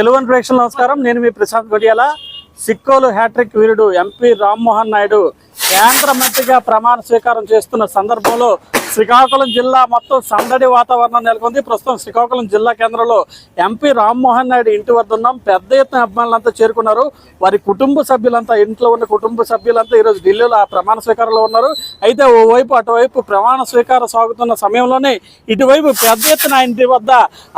తెలుగు ప్రేక్షకుల నమస్కారం. నేను మీ ప్రశాంత్ గొడియాల. సిక్కోలు హ్యాట్రిక్ వీరుడు ఎంపీ రామ్మోహన్ నాయుడు. కేంద్ర మంత్రిగా ప్రమాణ స్వీకారం చేస్తున్న సందర్భంలో శ్రీకాకుళం జిల్లా మొత్తం సందడి వాతావరణం నెలకొంది. ప్రస్తుతం శ్రీకాకుళం జిల్లా కేంద్రంలో ఎంపీ రామ్మోహన్ నాయుడు ఇంటి వద్ద ఉన్నాం. పెద్ద ఎత్తున అభిమానులంతా చేరుకున్నారు. వారి కుటుంబ సభ్యులంతా ఇంట్లో ఉన్న కుటుంబ సభ్యులంతా ఈరోజు ఢిల్లీలో ఆ ప్రమాణ స్వీకారంలో ఉన్నారు. అయితే ఓవైపు అటువైపు ప్రమాణ స్వీకారం సాగుతున్న సమయంలోనే ఇటువైపు పెద్ద ఎత్తున ఇంటి వద్ద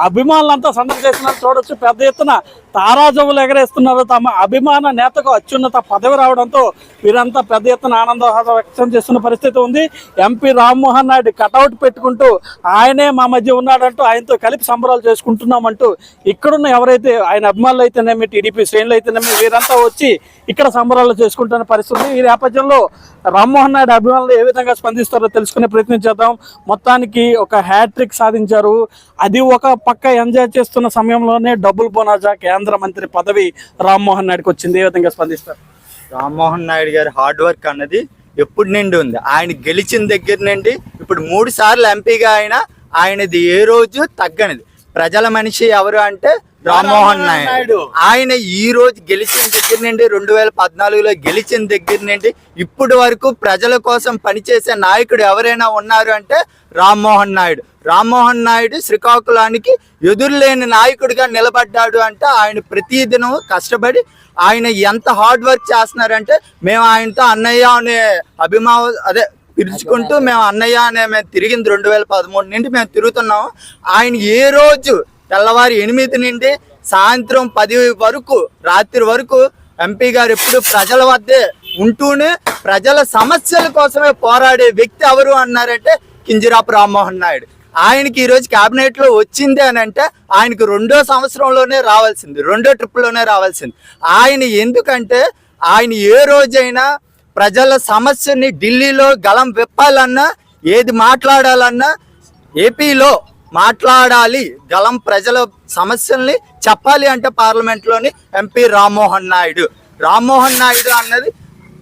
అభిమానులంతా సందడి చేస్తున్నారు. చూడొచ్చు పెద్ద ఎత్తున తారాజవులు ఎగరేస్తున్నారు. తమ అభిమాన నేతకు అత్యున్నత పదవి రావడంతో వీరంతా పెద్ద ఎత్తున ఆనందోహాసం వ్యక్తం చేస్తున్న పరిస్థితి ఉంది. ఎంపీ రామ్మోహన్ నాయుడు కటౌట్ పెట్టుకుంటూ ఆయనే మా మధ్య ఉన్నాడంటూ ఆయనతో కలిపి సంబరాలు చేసుకుంటున్నామంటూ ఇక్కడున్న ఎవరైతే ఆయన అభిమానులు అయితేనేమి టీడీపీ శ్రేణులు అయితేనేమి వీరంతా వచ్చి ఇక్కడ సంబరాలు చేసుకుంటున్న పరిస్థితి ఈ నేపథ్యంలో రామ్మోహన్ నాయుడు అభిమానులు ఏ విధంగా స్పందిస్తారో తెలుసుకునే ప్రయత్నం చేద్దాం. మొత్తానికి ఒక హ్యాట్రిక్ సాధించారు. అది ఒక పక్క ఎంజాయ్ చేస్తున్న సమయంలోనే డబుల్ బోనాజా కేంద్ర మంత్రి పదవి రామ్మోహన్ నాయుడుకి వచ్చింది. ఏ విధంగా స్పందిస్తారు? రామ్మోహన్ నాయుడు గారి హార్డ్ వర్క్ అన్నది ఎప్పుడు నిండి ఉంది. ఆయన గెలిచిన దగ్గర నుండి ఇప్పుడు మూడు సార్లు ఎంపీగా ఆయన ఆయనది ఏ రోజు తగ్గనిది. ప్రజల మనిషి ఎవరు అంటే రామ్మోహన్ నాయుడు. ఆయన ఈ రోజు గెలిచిన దగ్గర నుండి రెండు వేల పద్నాలుగులో గెలిచిన దగ్గర నుండి ఇప్పటి వరకు ప్రజల కోసం పనిచేసే నాయకుడు ఎవరైనా ఉన్నారు అంటే రామ్మోహన్ నాయుడు. రామ్మోహన్ నాయుడు శ్రీకాకుళానికి ఎదురులేని నాయకుడిగా నిలబడ్డాడు అంటే ఆయన ప్రతిదినం కష్టపడి ఆయన ఎంత హార్డ్ వర్క్ చేస్తున్నారంటే మేము ఆయనతో అన్నయ్య అనే అభిమా అదే పిలుచుకుంటూ మేము అన్నయ్య అనే మేము తిరిగింది రెండు వేల పదమూడు నుండి మేము తిరుగుతున్నాము. ఆయన ఏ రోజు తెల్లవారి ఎనిమిది నుండి సాయంత్రం పది వరకు రాత్రి వరకు ఎంపీ గారు ఎప్పుడు ప్రజల వద్దే ఉంటూనే ప్రజల సమస్యల కోసమే పోరాడే వ్యక్తి ఎవరు అన్నారంటే కింజరాపు రామ్మోహన్ నాయుడు. ఆయనకి ఈరోజు క్యాబినెట్లో వచ్చింది అని అంటే ఆయనకు రెండో సంవత్సరంలోనే రావాల్సింది రెండో ట్రిప్లోనే రావాల్సింది. ఆయన ఎందుకంటే ఆయన ఏ రోజైనా ప్రజల సమస్యని ఢిల్లీలో గలం విప్పాలన్నా ఏది మాట్లాడాలన్నా ఏపీలో మాట్లాడాలి గలం ప్రజల సమస్యల్ని చెప్పాలి అంటే పార్లమెంట్లోని ఎంపీ రామ్మోహన్ నాయుడు. రామ్మోహన్ నాయుడు అన్నది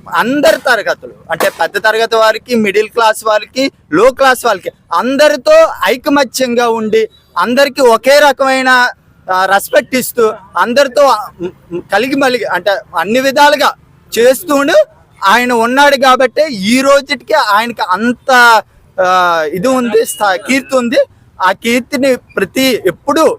అందరి తరగతులు అంటే పెద్ద తరగతి వారికి మిడిల్ క్లాస్ వారికి లో క్లాస్ వాళ్ళకి అందరితో ఐకమత్యంగా ఉండి అందరికీ ఒకే రకమైన రెస్పెక్ట్ ఇస్తూ అందరితో కలిగి మలిగి అంటే అన్ని విధాలుగా చేస్తూను ఆయన ఉన్నాడు కాబట్టి ఈ రోజుకి ఆయనకి అంత ఇది ఉంది కీర్తి ఉంది. ఆ కీర్తిని ప్రతి ఎప్పుడు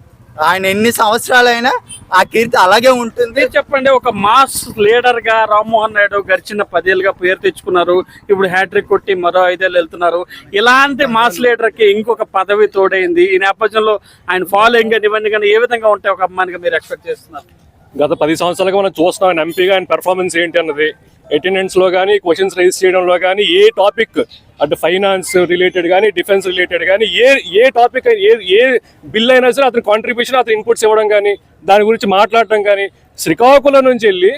ఆయన ఎన్ని సంవత్సరాలైనా ఆ కీర్తి అలాగే ఉంటుంది. చెప్పండి ఒక మాస్ లీడర్గా రామ్మోహన్ నాయుడు గడిచిన పదేళ్ళుగా పేరు తెచ్చుకున్నారు. ఇప్పుడు హ్యాట్రిక్ కొట్టి మరో ఐదేళ్ళు వెళ్తున్నారు. ఇలాంటి మాస్ లీడర్కి ఇంకొక పదవి తోడైంది. ఈ నేపథ్యంలో ఆయన ఫాలోయింగ్ కానీ ఇవన్నీ కానీ ఏ విధంగా ఉంటాయి ఒక అమ్మాయిగా మీరు ఎక్స్పెక్ట్ చేస్తున్నారు? గత పది సంవత్సరాలుగా మనం చూస్తున్నాం ఆయన ఎంపీగా ఆయన పెర్ఫార్మెన్స్ ఏంటి అన్నది. అటెండెన్స్లో కానీ క్వశ్చన్స్ రైజ్ చేయడంలో కానీ ఏ టాపిక్ అటు ఫైనాన్స్ రిలేటెడ్ కానీ డిఫెన్స్ రిలేటెడ్ కానీ ఏ ఏ టాపిక్ ఏ ఏ బిల్ అయినా సరే అతని కాంట్రిబ్యూషన్ అతని ఇన్పుట్స్ ఇవ్వడం కానీ దాని గురించి మాట్లాడటం కానీ శ్రీకాకుళం నుంచి వెళ్ళి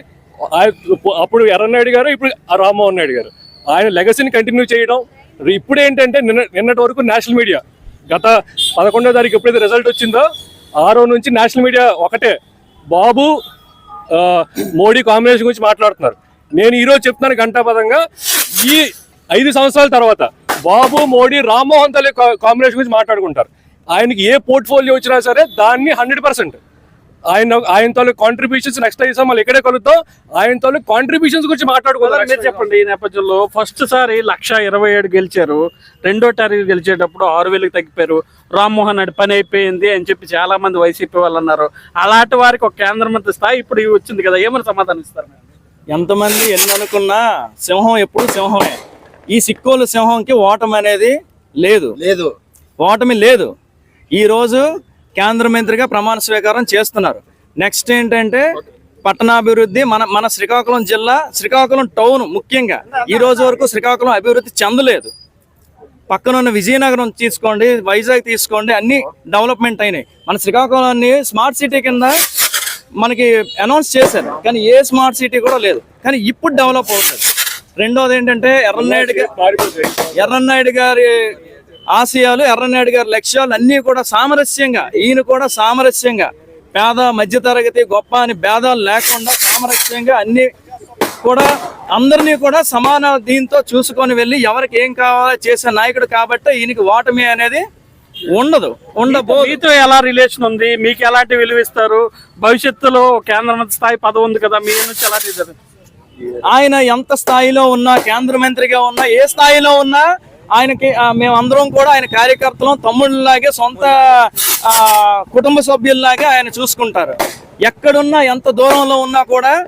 అప్పుడు ఎర్రనాయుడు గారు ఇప్పుడు రామ్మోహన్ నాయుడు గారు. ఆయన లెగసీని కంటిన్యూ చేయడం. ఇప్పుడు ఏంటంటే నిన్న నిన్నటి వరకు నేషనల్ మీడియా గత పదకొండో తారీఖు ఎప్పుడైతే రిజల్ట్ వచ్చిందో ఆరో నుంచి నేషనల్ మీడియా ఒకటే. బాబు మోడీ కాంబినేషన్ గురించి మాట్లాడుతున్నారు. నేను ఈరోజు చెప్తున్నాను గంటాపదంగా ఈ ఐదు సంవత్సరాల తర్వాత బాబు మోడీ రామ్మోహన్ తల్లి కాంబినేషన్ గురించి మాట్లాడుకుంటారు. ఆయనకి ఏ పోర్ట్ఫోలియో వచ్చినా సరే దాన్ని హండ్రెడ్ పర్సెంట్ ఆయన ఆయన తాలూకు కాంట్రిబ్యూషన్స్ నెక్స్ట్ అయితే మళ్ళీ ఎక్కడే కలుద్దాం. ఆయన తాలూకు కాంట్రిబ్యూషన్స్ గురించి మాట్లాడుకోవాలి మీరు చెప్పండి ఈ నేపథ్యంలో ఫస్ట్ సారి లక్ష ఇరవై ఏడు గెలిచారు. రెండో టార్గెట్ గెలిచేటప్పుడు ఆరు వేలకు తగ్గిపోయారు. రామ్మోహన్ నాయుడు పని అయిపోయింది అని చెప్పి చాలా మంది వైసీపీ వాళ్ళు అన్నారు. అలాంటి వారికి ఒక కేంద్ర మంత్రి స్థాయి ఇప్పుడు ఇవి వచ్చింది కదా ఏమని సమాధానం ఇస్తారు? ఎంతమంది ఎన్ని అనుకున్నా సింహం ఎప్పుడు సింహమే. ఈ సిక్కోలు సింహంకి ఓటమి అనేది లేదు. లేదు. ఓటమి లేదు. ఈరోజు కేంద్ర మంత్రిగా ప్రమాణ స్వీకారం చేస్తున్నారు. నెక్స్ట్ ఏంటంటే పట్టణాభివృద్ధి మన మన శ్రీకాకుళం జిల్లా శ్రీకాకుళం టౌన్ ముఖ్యంగా. ఈ రోజు వరకు శ్రీకాకుళం అభివృద్ధి చెందలేదు. పక్కనున్న విజయనగరం తీసుకోండి వైజాగ్ తీసుకోండి అన్ని డెవలప్మెంట్ అయినాయి. మన శ్రీకాకుళాన్ని స్మార్ట్ సిటీ కింద మనకి అనౌన్స్ చేశారు. కానీ ఏ స్మార్ట్ సిటీ కూడా లేదు. కానీ ఇప్పుడు డెవలప్ అవుతుంది. రెండోది ఏంటంటే ఎర్రనాయుడు గారి ఎర్రనాయుడు గారి ఆశయాలు ఎర్రనాయుడు గారి లక్ష్యాలు అన్నీ కూడా సామరస్యంగా ఈయన కూడా సామరస్యంగా పేద మధ్యతరగతి గొప్ప అని భేదాలు లేకుండా సామరస్యంగా అన్ని కూడా అందరినీ కూడా సమాన దీంతో చూసుకొని వెళ్ళి ఎవరికి ఏం కావాలో చేసే నాయకుడు కాబట్టి ఈయనకి ఓటమి అనేది ఉండదు ఉండబోదు మీతో ఎలా రిలేషన్ ఉంది? మీకు ఎలాంటి విలువ ఇస్తారు? భవిష్యత్తులో కేంద్ర మంత్రి స్థాయి పదవి ఉంది కదా మీ నుంచి ఎలా ఆయన ఎంత స్థాయిలో ఉన్నా కేంద్ర మంత్రిగా ఉన్నా ఏ స్థాయిలో ఉన్నా ఆయనకి మేమందరం కూడా ఆయన కార్యకర్తలం తమ్ముళ్ళలాగే సొంత ఆ, కుటుంబ సభ్యుల్లాగే ఆయన చూసుకుంటారు. ఎక్కడున్నా ఎంత దూరంలో ఉన్నా కూడా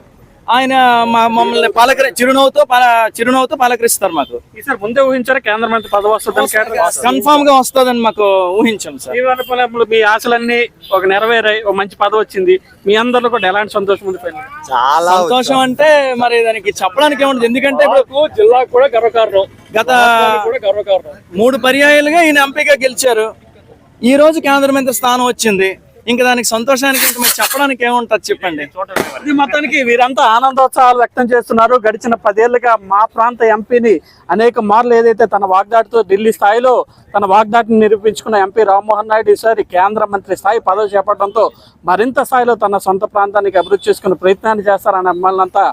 ఆయన మా మమ్మల్ని పలకరి చిరునవ్వుతో పల- చిరునవ్వుతో పలకరిస్తారు మాకు. ఈసారి ముందే ఊహించారా కేంద్ర మంత్రి పదవి వస్తుందని కేంద్ర కన్ఫామ్గా వస్తుందని మాకు ఊహించాం సార్. మీ ఆశలన్నీ ఒక నెరవేరాయి ఒక మంచి పదవి వచ్చింది. మీ అందరిలో కూడా ఎలాంటి సంతోషం ఉంది? చాలా సంతోషం అంటే మరి దానికి చెప్పడానికి ఏముంటుంది ఎందుకంటే జిల్లాకు కూడా గర్వకారణం. గత మూడు పర్యాయాలుగా ఈయన ఎంపీగా గెలిచారు. ఈ రోజు కేంద్ర మంత్రి స్థానం వచ్చింది. ఇంకా దానికి సంతోషానికి ఇంకా మీరు చెప్పడానికి ఏముంటుంది చెప్పండి. ఇది మొత్తానికి వీరంతా ఆనందోత్సవాలు వ్యక్తం చేస్తున్నారు. గడిచిన పదేళ్ళుగా మా ప్రాంత ఎంపీని అనేక మార్లు ఏదైతే తన వాగ్దాటితో ఢిల్లీ స్థాయిలో తన వాగ్దాటిని నిరూపించుకున్న ఎంపీ రామ్మోహన్ నాయుడు ఈసారి కేంద్ర మంత్రి స్థాయి పదవి చేపట్టడంతో మరింత స్థాయిలో తన సొంత ప్రాంతానికి అభివృద్ధి చేసుకునే ప్రయత్నాన్ని చేస్తారని అమ్మాలంతా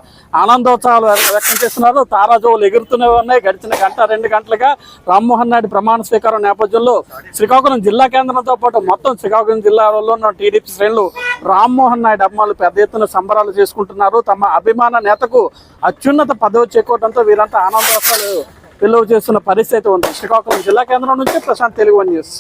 ఆనందోత్సవాలు వ్యక్తం చేస్తున్నారు. తారాజువులు ఎగురుతూనే ఉన్నాయి. గడిచిన గంట రెండు గంటలుగా రామ్మోహన్ నాయుడు ప్రమాణ స్వీకారం నేపథ్యంలో శ్రీకాకుళం జిల్లా కేంద్రంతో పాటు మొత్తం శ్రీకాకుళం జిల్లాలో ఉన్న టీడీపీ శ్రేణులు రామ్మోహన్ నాయుడు అభిమానులు పెద్ద ఎత్తున సంబరాలు చేసుకుంటున్నారు. తమ అభిమాన నేతకు అత్యున్నత పదవి చేకూరడంతో వీరంతా ఆనందోత్సవాలు పిలువ చేస్తున్న పరిస్థితి ఉంది. శ్రీకాకుళం జిల్లా కేంద్రం నుంచి ప్రశాంత్ తెలుగు వన్ న్యూస్.